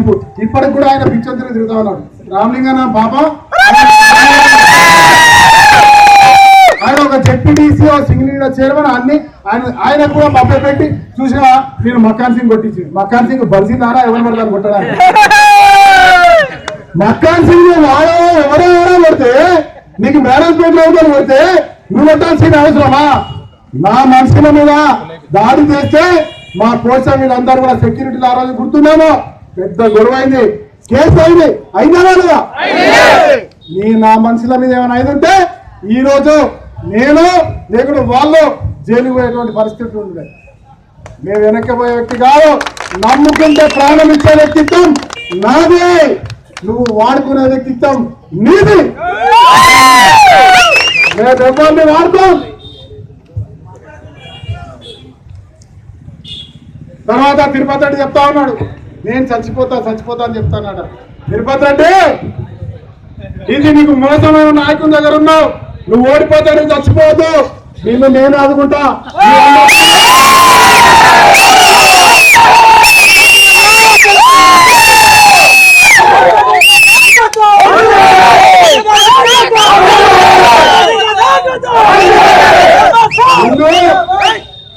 టెంపు ఇప్పటికి కూడా ఆయన పిచ్చంతులు తిరుగుతా ఉన్నాడు. రామలింగన్న పాపం. ఆయన ఒక జెడ్పీటీసీ సింగిల్ లీడర్ చైర్మన్ అన్ని ఆయన ఆయన కూడా మభ్య పెట్టి చూసిన నేను మక్కాన్ సింగ్ కొట్టించి మక్కాన్ సింగ్ బలిసిందారా ఎవరు పడతారు కొట్టడానికి. మక్కాన్ సింగ్ వాడో? ఎవరో ఎవరో కొడితే? నీకు మేనేజ్మెంట్లో కొడితే నువ్వు కొట్టాల్సిన అవసరమా? నా మనుషుల మీద దాడి చేస్తే మా పోలీసు వీళ్ళందరూ కూడా సెక్యూరిటీలు ఆ రోజు గుర్తున్నామో. పెద్ద గొడవ అయింది. కేసు అయింది. అయినా లేదా? నీ నా మనుషుల మీద ఏమైనా అయింది ఉంటే ఈ రోజు నేను లేకుండా వాళ్ళు జైలుకు పోయేటువంటి పరిస్థితి ఉంది మేము వెనక్కిపోయే వ్యక్తి కాదు. నమ్ముకుంటే ప్రాణం ఇచ్చే వ్యక్తిత్వం నాదే. నువ్వు వాడుకునే వ్యక్తిత్వం నీది. మేము ఎవరిని వాడుకోం తర్వాత తిరుపతి చెప్తా ఉన్నాడు. నేను చచ్చిపోతా చచ్చిపోతా అని చెప్తాన్నాడు తిరుపతి రెడ్డి ఇది నీకు మోసమైన నాయకుని దగ్గర ఉన్నావు. నువ్వు ఓడిపోతా నువ్వు చచ్చిపోవద్దు. నిన్ను నేను ఆదుకుంటా.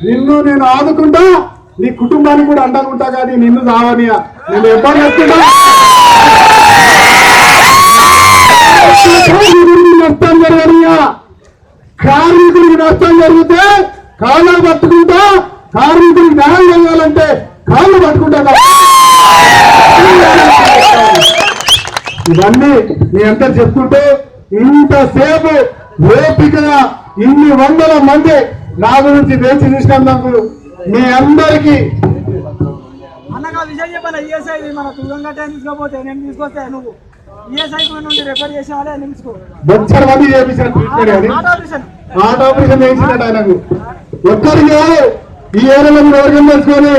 నిన్ను నేను ఆదుకుంటా. నీ కుటుంబానికి కూడా అండకుంటా కానీ నిన్ను సావనియా నేను ఎప్పుడు కార్మికుడికి నష్టం జరగనియా. కార్మికుడికి నష్టం జరిగితే కాళ్ళు పట్టుకుంటా కార్మికుడికి న్యాయం జరగాలంటే కాళ్ళు పట్టుకుంటా ఇవన్నీ మీ చెప్తుంటే ఇంతసేపు ఓపికగా ఇన్ని వందల మంది నా గురించి వేచి చూసినందుకు మీ అందరికీ అన్నగా విషయం చెప్పాలి. ఈఎస్ఐ మన తుగంగట్ట తీసుకోపోతే నేను తీసుకొస్తే నువ్వు ఈఎస్ఐ నుండి రెఫర్ చేసిన వాళ్ళే నిలుచుకో. బొచ్చర మంది చేపించిన ట్రీట్మెంట్ కానీ హార్ట్ ఆపరేషన్ హార్ట్ ఆపరేషన్ చేయించినట్టు ఆయనకు ఒక్కరికి ఈ ఏరియాలో మీరు వర్గం తెలుసుకొని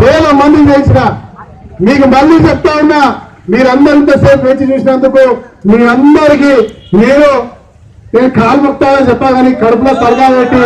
వేల మంది చేసిన. మీకు మళ్ళీ చెప్తా ఉన్నా మీరందరూ ఇంతసేపు వేచి చూసినందుకు మీ అందరికి నేను నేను కాలు మొక్తానని చెప్పా కానీ కడుపులో తలగా పెట్టి.